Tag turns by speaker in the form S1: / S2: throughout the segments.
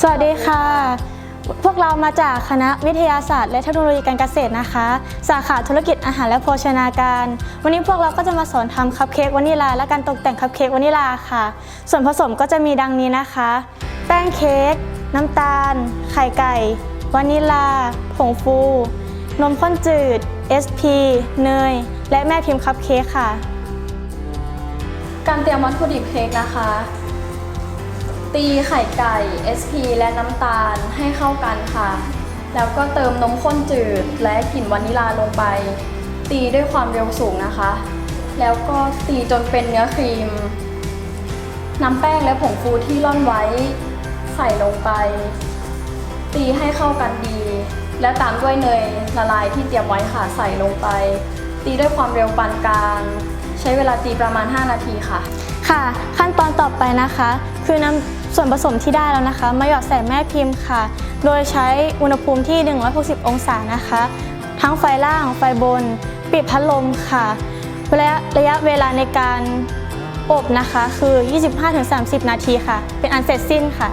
S1: สวัสดีค่ะ พวกเรามาจากคณะวิทยาศาสตร์ และเทคโนโลยีการเกษตรนะคะ สาขาธุรกิจอาหารและโภชนาการ วันนี้พวกเราก็จะมาสอนทำคัพเค้กวานิลา และการตกแต่งคัพเค้กวานิลาค่ะ ส่วนผสมก็จะมีดังนี้นะคะ แป้งเค้ก น้ำตาล ไข่ไก่ วานิลา ผงฟู นมข้นจืด SP เนย และแม่พิมพ์คัพเค้กค่ะ
S2: การเตรียมวัตถุดิบเค้กนะคะ ตีไข่ไก่ SP และน้ำตาลให้เข้ากันค่ะ แล้วก็เติมนมข้นจืดและกลิ่นวานิลาลงไป ตีด้วยความเร็วสูงนะคะ แล้วก็ตีจนเป็นเนื้อครีมน้ำแป้งและผงฟูที่ร่อนไว้ ใส่ลงไป ตีให้เข้ากันดี และตามด้วยเนยละลายที่เตรียมไว้ค่ะใส่ลงไป ตีด้วยความเร็วปานกลาง ช้เวลาตีประมาณ 5 นาทีค่ะ
S1: ค่ะ ขั้นตอนต่อไปนะคะ คือนำส่วนผสมที่ได้แล้วนะคะ มาหยอดใส่แม่พิมพ์ค่ะ โดยใช้อุณหภูมิที่ 160 องศานะคะ ทั้งไฟล่างไฟบน ปิดพัดลมค่ะระยะระยะเวลาในการอบนะคะคือ 25-30 นาทีค่ะ เป็นอันเสร็จสิ้นค่ะ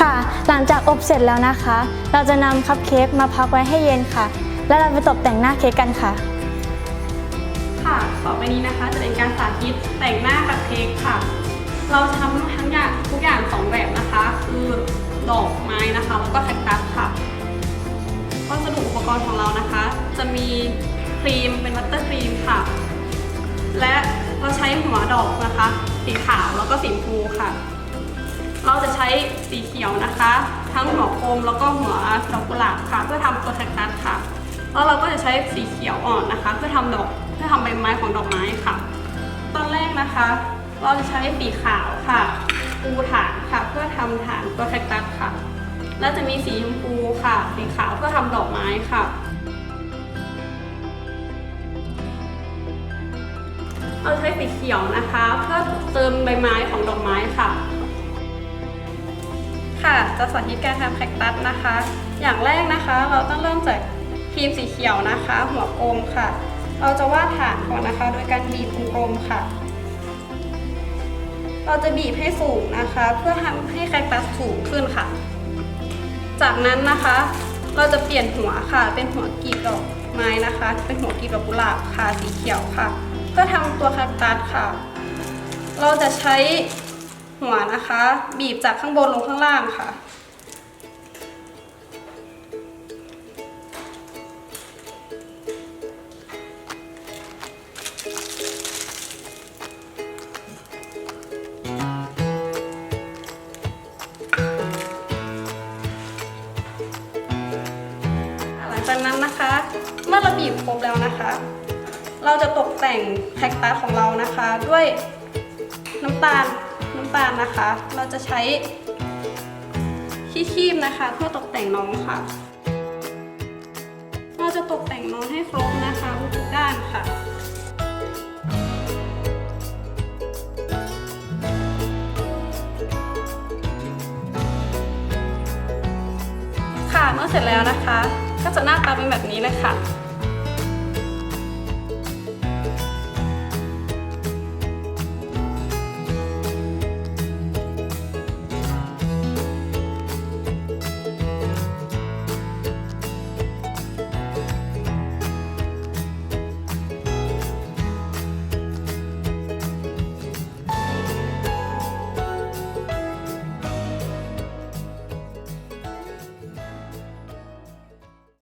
S1: ค่ะ หลังจากอบเสร็จแล้วนะคะ เราจะนำคัพเค้กมาพักไว้ให้เย็นค่ะ แล้วเราไปตกแต่งหน้าเค้กกันค่ะ
S3: ค่ะต่อไปนี้นะคะจะเป็นการสาธิตแต่งหน้ากับเค้กค่ะ เราจะทำทั้งอย่างทุกอย่างสองแบบนะคะ คือดอกไม้นะคะ แล้วก็แคคตัสค่ะวัสดุอุปกรณ์ของเรานะคะ จะมีครีมเป็นวัตเตอร์ครีมค่ะ และเราใช้หัวดอกนะคะ สีขาวแล้วก็สีชมพูค่ะ เราจะใช้สีเขียวนะคะ ทั้งหัวโคมแล้วก็หัวดอกกุหลาบค่ะ เพื่อทำตัวแคคตัสค่ะแล้วเราก็จะใช้สีเขียวอ่อนนะคะ เพื่อทำดอก ใบไม้ของดอกไม้ค่ะ ตอนแรกนะคะ เราจะใช้สีขาวค่ะ ปูฐานค่ะ เพื่อทำฐานตัวแคคตัสค่ะ แล้วจะมีสีชมพูค่ะ สีขาวเพื่อทำดอกไม้ค่ะ เราใช้สีเขียวนะคะ เพื่อเติมใบไม้ของดอกไม้ค่ะค่ะจะสาธิตการทำแคคตัสนะคะ อย่างแรกนะคะ เราต้องเริ่มจากครีมสีเขียวนะคะ หัวกลมค่ะ เราจะวาดฐานก่อนนะคะ โดยการบีบวงกลมค่ะ เราจะบีบให้สูงนะคะ เพื่อทำให้แคคตัสสูงขึ้นค่ะ จากนั้นนะคะ เราจะเปลี่ยนหัวค่ะ เป็นหัวกีบดอกไม้นะคะ เป็นหัวกีบดอกกุหลาบค่ะสีเขียวค่ะ เพื่อทำตัวแคคตัสค่ะ เราจะใช้หัวนะคะ บีบจากข้างบนลงข้างล่างค่ะ จากนั้นนะคะ เมื่อเราบีบครบแล้วนะคะ เราจะตกแต่งแคคตัสของเรานะคะ ด้วยน้ำตาลน้ำตาลนะคะ เราจะใช้ขี้คีบนะคะ เพื่อตกแต่งน้องค่ะ เราจะตกแต่งน้องให้ครบนะคะทุกด้านค่ะค่ะเมื่อเสร็จแล้วนะคะ ก็จะหน้าตาเป็นแบบนี้เลยค่ะ